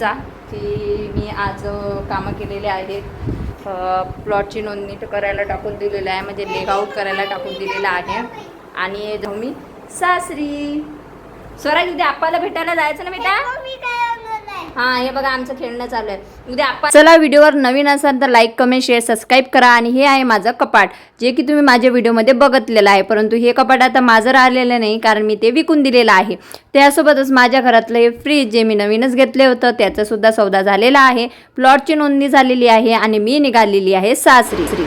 चा की मी आज कामं केलेले आहेत. प्लॉटची नोंदणी तर करायला टाकून दिलेलं आहे म्हणजे लेगआउट करायला टाकून दिलेलं आहे. आणि मी. सासरी. स्वराज उद्या आप्पाला भेटायला जायचं ना बेटा? हो, हा हे बघा आमचं खेळणं चालू आहे. उद्या आप्पा चला व्हिडिओवर नवीन असाल तर लाईक कमेंट शेअर सबस्क्राईब करा. आणि हे आहे माझं कपाट जे की तुम्ही माझ्या व्हिडिओमध्ये बघितलेलं आहे. परंतु हे कपाट आता माझं राहिलेलं नाही कारण मी ते विकून दिलेलं आहे. त्यासोबतच माझ्या घरातलं हे फ्रीज जे मी नवीनच घेतले होतं त्याचा सुद्धा सौदा झालेला आहे. प्लॉटची नोंदणी झालेली आहे आणि मी निघालेली आहे सासरी. श्री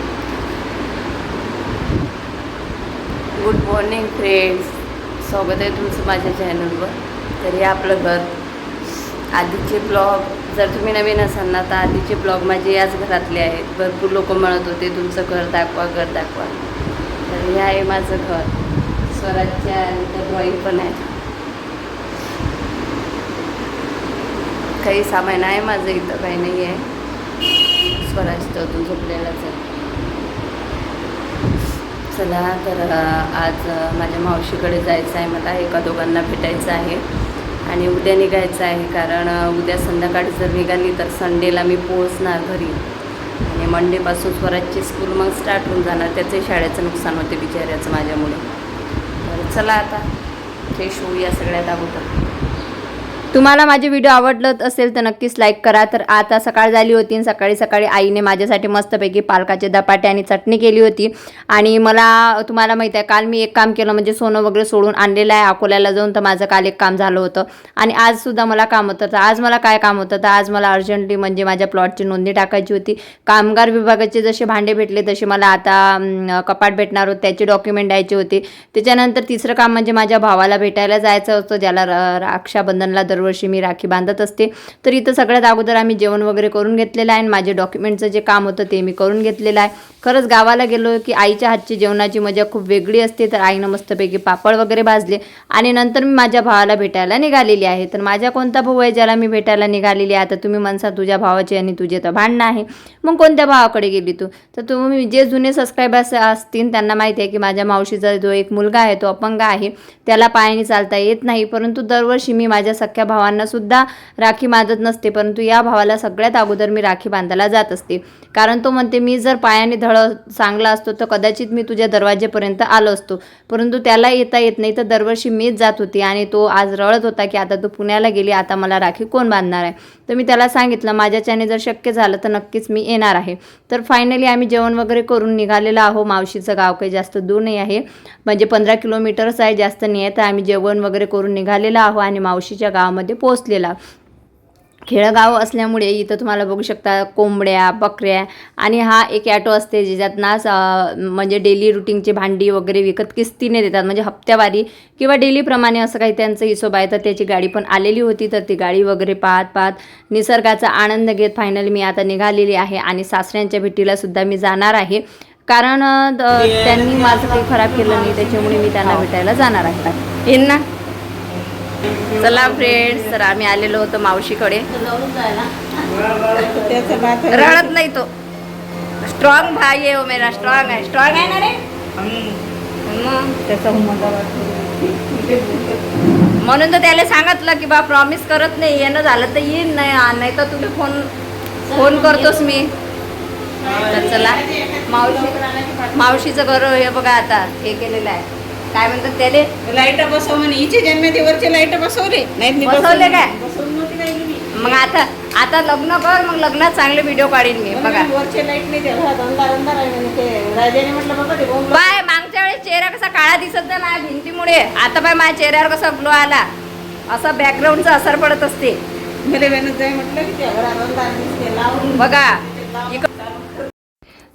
गुड मॉर्निंग फ्रेंड्स स्वागत आहे तुमचं माझ्या चॅनलवर तर हे आपलं घर आधीचे ब्लॉग जर तुम्ही नवीन असाल ना तर आधीचे ब्लॉग माझे याच घरातले आहेत. भरपूर लोक म्हणत होते तुमचं घर दाखवा घर दाखवा. तर हे आहे माझं घर. स्वराजच्या आणि त्या ड्रॉईंग पण आहे. काही सामान आहे माझं इथं काही नाही आहे. स्वराज तर अजून झोपलेलाच आहे. चला तर आज माझ्या मावशीकडे जायचं आहे. मला एका दोघांना भेटायचं आहे. आणि उद्या निघायचं आहे कारण उद्या संध्याकाळी जर निघाली तर संडेला मी पोहोचणार घरी. आणि मंडेपासून स्वराजची स्कूल मग स्टार्ट होऊन जाणार. त्याचंही शाळेचं नुकसान होते बिचाऱ्याचं माझ्यामुळे. तर चला आता फ्रेश होऊया सगळ्यात अगोदर. तुम्हाला माझे व्हिडिओ आवडलं असेल तर नक्कीच लाईक करा. तर आता सकाळ झाली होती आणि सकाळी सकाळी आईने माझ्यासाठी मस्तपैकी पालकाचे दपाटे आणि चटणी केली होती. आणि मला तुम्हाला माहिती आहे काल मी एक काम केलं म्हणजे सोनं वगैरे सोडून आणलेलं आहे अकोल्याला जाऊन तर माझं काल एक काम झालं होतं. आणि आजसुद्धा मला काम होतं. तर आज मला काय काम होतं? तर आज मला अर्जंटली म्हणजे माझ्या प्लॉटची नोंदणी टाकायची होती. कामगार विभागाचे जसे भांडे भेटले तसे मला आता कपाट भेटणार होते त्याचे डॉक्युमेंट द्यायचे होते. त्याच्यानंतर तिसरं काम म्हणजे माझ्या भावाला भेटायला जायचं होतं ज्याला र- दर दरवर्षी मी राखी बांधत असते. तर इथं सगळ्यात अगोदर आम्ही जेवण वगैरे करून घेतलेलं आहे आणि माझे डॉक्युमेंटचं जे काम होतं ते मी करून घेतलेलं आहे. खरंच गावाला गेलो की आईच्या हातची जेवणाची मजा खूप वेगळी असते. तर आईनं मस्तपैकी पापड वगैरे भाजले आणि नंतर मी माझ्या भावाला भेटायला निघालेली आहे. तर माझ्या कोणता भाऊ आहे ज्याला मी भेटायला निघालेली आहे? आता तुम्ही म्हणसा तुझ्या भावाचे आणि तुझे तर भांडणं आहे. मग कोणत्या भावाकडे गेली तू? तर तुम्ही जे जुने सबस्क्रायबर्स असतील त्यांना माहिती आहे की माझ्या मावशीचा जो एक मुलगा आहे तो अपंग आहे. त्याला पायाने चालता येत नाही. परंतु दरवर्षी मी माझ्या सख्या भावांना सुद्धा राखी बांधत नसते परंतु या भावाला सगळ्यात अगोदर मी राखी बांधायला जात असते. कारण तो म्हणते मी जर पायाने धड चांगला असतो तर कदाचित मी तुझ्या दरवाजेपर्यंत आलो असतो. परंतु त्याला येता येत नाही तर दरवर्षी मीच जात होती आणि तो आज रळत होता की आता तू पुण्याला गेली आता मला राखी कोण बांधणार आहे? तर मी त्याला सांगितलं माझ्याच्याने जर शक्य झालं तर नक्कीच मी येणार आहे. तर फायनली आम्ही जेवण वगैरे करून निघालेलो आहो मावशीचं गाव काही जास्त दूर नाही आहे. म्हणजे पंधरा किलोमीटरच आहे जास्त नाही आहे. तर आम्ही जेवण वगैरे करून निघालेलो आहो आणि मावशीच्या गावामध्ये पोहोचलेला. खेडगाव असल्यामुळे इथं तुम्हाला बघू शकता कोंबड्या बकऱ्या आणि हा एक ॲटो असते ज्याच्यात ना म्हणजे डेली रुटीनची भांडी वगैरे विकत किस्तीने देतात. म्हणजे हप्त्यावारी किंवा डेलीप्रमाणे असं काही त्यांचं हिशोब आहे तर त्याची गाडी पण आलेली होती. तर ती गाडी वगैरे पाहत पाहत निसर्गाचा आनंद घेत फायनली मी आता निघालेली आहे आणि सासऱ्यांच्या भेटीला सुद्धा मी जाणार आहे. कारण त्यांनी माझं काही खराब केलं नाही त्याच्यामुळे मी त्यांना भेटायला जाणार आहे. ना? चला फ्रेंड्स तर आम्ही आलेलो होतो मावशीकडे. रडत नाही तो. स्ट्रॉंग भाई आहे हो मेरा स्ट्रॉंग आहे. स्ट्रॉंग आहे ना रे? म्हणून तर त्याला सांगितलं की बा प्रॉमिस करत नाही. येणं झालं तर येईन नाही नाही तर तुला फोन फोन करतोस मी. तर चला. मावशी मावशीचं घर हे बघा आता हे केलेलं आहे. काय म्हणतात त्याले? लाइट बसव म्हणे. हिचे जन्मदिवसचे लाइट बसवले. नाहीत मी बसवले काय? बसवून नव्हती. मग आता आता लग्न कर मग लग्नात चांगले व्हिडिओ काढीन मी पण बघा. वरचे लाइट नाही दिला अंधार अंधार आहे म्हणे ते. राजाने म्हटलं बाबा ते बोंब बाय मागच्या वेळेस चेहरा कसा काळा दिसत नाही माझ्या भिंतीमुळे. आता बाय माझ्या चेहऱ्यावर कसा ग्लो आला. असा बॅकग्राऊंडचा असर पडत असते. मला वेणत जाय म्हटलं की त्या घरात अंधार दिसते लावून. बघा.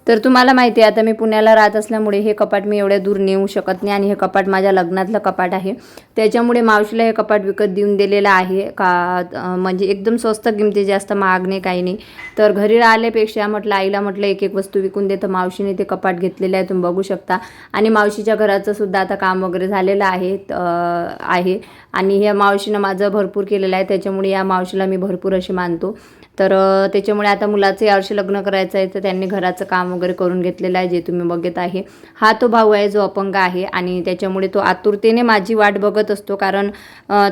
तर तुम्हाला माहिती आहे आता मी पुण्याला राहत असल्यामुळे हे कपाट मी एवढ्या दूर नेऊ शकत नाही आणि हे कपाट माझ्या लग्नातलं कपाट आहे. त्याच्यामुळे मावशीला हे कपाट विकत देऊन दिलेलं आहे का म्हणजे एकदम स्वस्त किमती जास्त महाग नाही काही नाही. तर घरी राहिल्यापेक्षा म्हटलं आईला म्हटलं एक एक वस्तू विकून दे तर मावशीने ते कपाट घेतलेलं आहे तुम्ही बघू शकता. आणि मावशीच्या घराचं सुद्धा आता काम वगैरे झालेलं आहे आहे. आणि ह्या मावशीनं माझं भरपूर केलेलं आहे त्याच्यामुळे या मावशीला मी भरपूर अशी मानतो. तर त्याच्यामुळे आता मुलाचं यावर्षी लग्न करायचं आहे तर त्यांनी घराचं काम वगैरे करून घेतलेलं आहे जे तुम्ही बघत आहे. हा तो भाऊ आहे जो अपंग आहे आणि त्याच्यामुळे तो आतुरतेने माझी वाट बघत असतो. कारण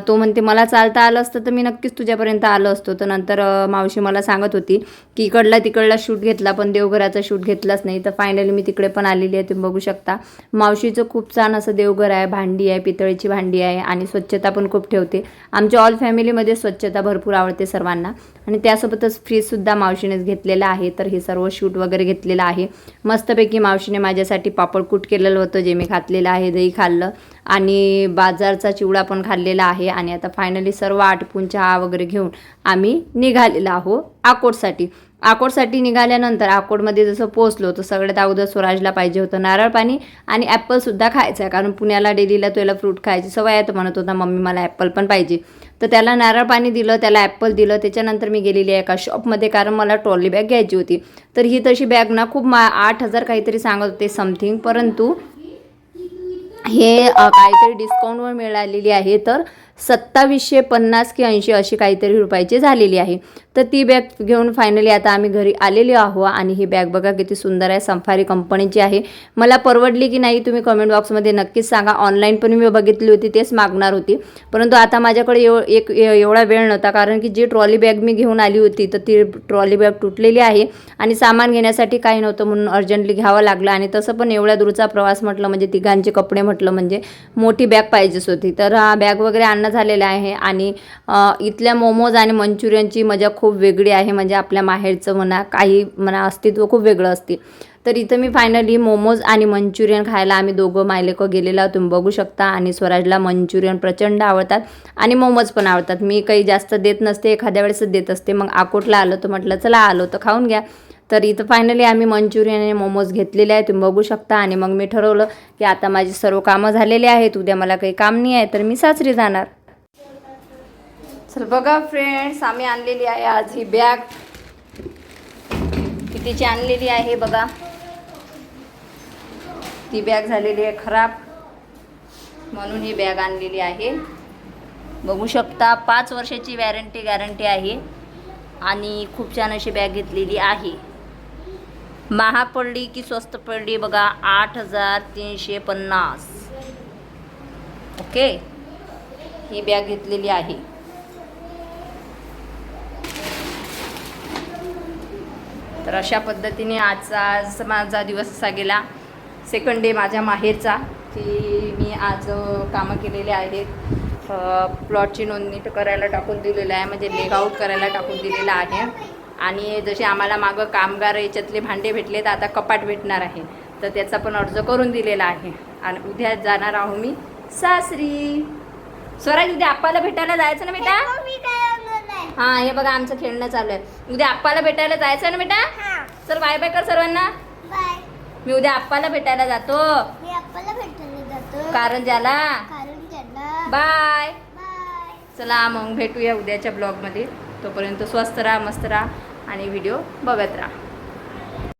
तो म्हणते मला चालता आलं असतं तर मी नक्कीच तुझ्यापर्यंत आलो असतो. तर नंतर मावशी मला सांगत होती की इकडला तिकडला शूट घेतला पण देवघराचा शूट घेतलाच नाही. तर फायनली मी तिकडे पण आलेली आहे तुम्ही बघू शकता. मावशीचं खूप छान असं देवघर आहे भांडी आहे पितळीची भांडी आहे आणि स्वच्छता पण खूप ठेवते. आमच्या ऑल फॅमिलीमध्ये स्वच्छता भरपूर आवडते सर्वांना. आणि त्यासोबतच फ्रीजसुद्धा मावशीनेच घेतलेला आहे. तर हे सर्व शूट वगैरे घेतलेलं आहे. मस्तपैकी मावशीने माझ्यासाठी पापडकूट केलेलं होतं जे मी घातलेलं आहे दही खाल्लं. आणि बाजारचा चिवडा पण खाल्लेला आहे. आणि आता फायनली सर्व आटपून चहा वगैरे घेऊन आम्ही निघालेलो आहो आकोडसाठी आकोडसाठी निघाल्यानंतर आकोडमध्ये जसं पोचलो तर सगळ्यात अगोदर स्वराजला पाहिजे होतं नारळ पाणी आणि ॲपलसुद्धा खायचं आहे कारण पुण्याला डेलीला तुला फ्रूट खायची सवय आहे तर म्हणत होता मम्मी मला ॲपल पण पाहिजे. तर त्याला नारळ पाणी दिलं त्याला ॲपल दिलं. त्याच्यानंतर मी गेलेली आहे एका शॉपमध्ये कारण मला ट्रॉली बॅग घ्यायची होती. तर ही तशी बॅग ना खूप मा आठ हजार काहीतरी सांगत होते समथिंग परंतु हे काहीतरी डिस्काउंटवर मिळालेली आहे. तर सत्तावीसशे पन्नास की ऐंशी अशी काहीतरी रुपयाची झालेली आहे. तर ती बॅग घेऊन फायनली आता आम्ही घरी आलेलो आहो आणि ही बॅग बघा किती सुंदर आहे. संफारी कंपनीची आहे. मला परवडली की नाही तुम्ही कमेंट बॉक्समध्ये नक्कीच सांगा. ऑनलाईन पण मी बघितली होती तेच मागणार होती. परंतु आता माझ्याकडे एव एक एवढा वेळ नव्हता. कारण की जी ट्रॉली बॅग मी घेऊन आली होती तर ती ट्रॉली बॅग तुटलेली आहे. आणि सामान घेण्यासाठी काही नव्हतं म्हणून अर्जंटली घ्यावं लागलं. आणि तसं पण एवढ्या दूरचा प्रवास म्हटलं म्हणजे तिघांचे कपडे म्हटलं म्हणजे मोठी बॅग पाहिजेच होती. तर हा बॅग वगैरे आण आणणं झालेलं आहे. आणि इथल्या मोमोज आणि मंचुरियनची मजा खूप वेगळी आहे. म्हणजे आपल्या माहेरचं म्हणा काही म्हणा अस्तित्व खूप वेगळं असते. तर इथं मी फायनली मोमोज आणि मंचुरियन खायला आम्ही दोघं मायलेकं गेलेलो आहोत, तुम्ही बघू शकता. आणि स्वराजला मंचुरियन प्रचंड आवडतात. आणि मोमोज पण आवडतात. मी काही जास्त देत नसते. एखाद्या वेळेसच देत असते. मग अकोटला आलो तर म्हटलं चला आलो तर खाऊन घ्या. तर इथं फायनली आम्ही मंचुरियन आणि मोमोज घेतलेले आहे तुम्ही बघू शकता. आणि मग मी ठरवलं की आता माझी सर्व कामं झालेली आहेत. उद्या मला काही काम नाही आहे. तर मी सासरी जाणार. चल बघा फ्रेंड्स आम्ही आणलेली आहे आज ही बॅग कितीची आणलेली आहे बघा. ती बॅग झालेली आहे खराब. म्हणून ही बॅग आणलेली आहे. बघू शकता पाच वर्षाची वॅरंटी गॅरंटी आहे आणि खूप छान अशी बॅग घेतलेली आहे. महाग पडली की स्वस्त पडली बघा आठ हजार तीनशे पन्नास. ओके? ही बॅग घेतलेली आहे. तर अशा पद्धतीने आजचा आज माझा दिवस असा गेला. सेकंड डे माझ्या माहेरचा की मी आज कामं केलेले आहेत. प्लॉटची नोंदणी तर करायला टाकून दिलेलं आहे म्हणजे लेगआउट करायला टाकून दिलेलं आहे. आणि जसे आम्हाला मागं कामगार याच्यातले भांडे भेटले तर आता कपाट भेटणार आहे. तर त्याचा पण अर्ज करून दिलेला आहे. आणि उद्या जाणार आहो मी सासरी. स्वराज उद्या आप्पाला भेटायला जायचं ना बेटा? हा हे बघा आमचं खेळणं चालू आहे. उद्या आप्पाला भेटायला जायचं ना बेटा? चल बाय बाय कर सर्वांना. मी उद्या आप्पाला भेटायला जातो. मी आपल्याला भेटायला जातो. कारंजाला कारण त्यांना बाय. बाय. चला मग भेटूया उद्याच्या ब्लॉगमध्ये. तोपर्यंत स्वस्त राहा मस्त राहा आणि व्हिडिओ बघत राहा.